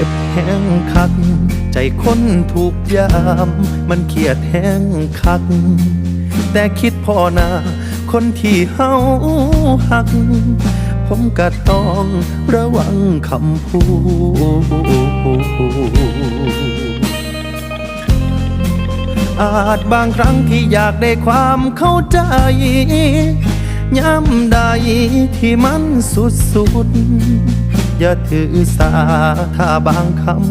จ็บแห้งคัก ใจคนถูกยาม มันเครียดแห้งคัก แต่คิดพอนาคนที่เฮาหัก ผมก็ต้องระวังคำพูดอาจบางครั้งที่อยากได้ความเข้าใจย้ำใดที่มันสุดๆ อย่าถือสาถ้าบางคำ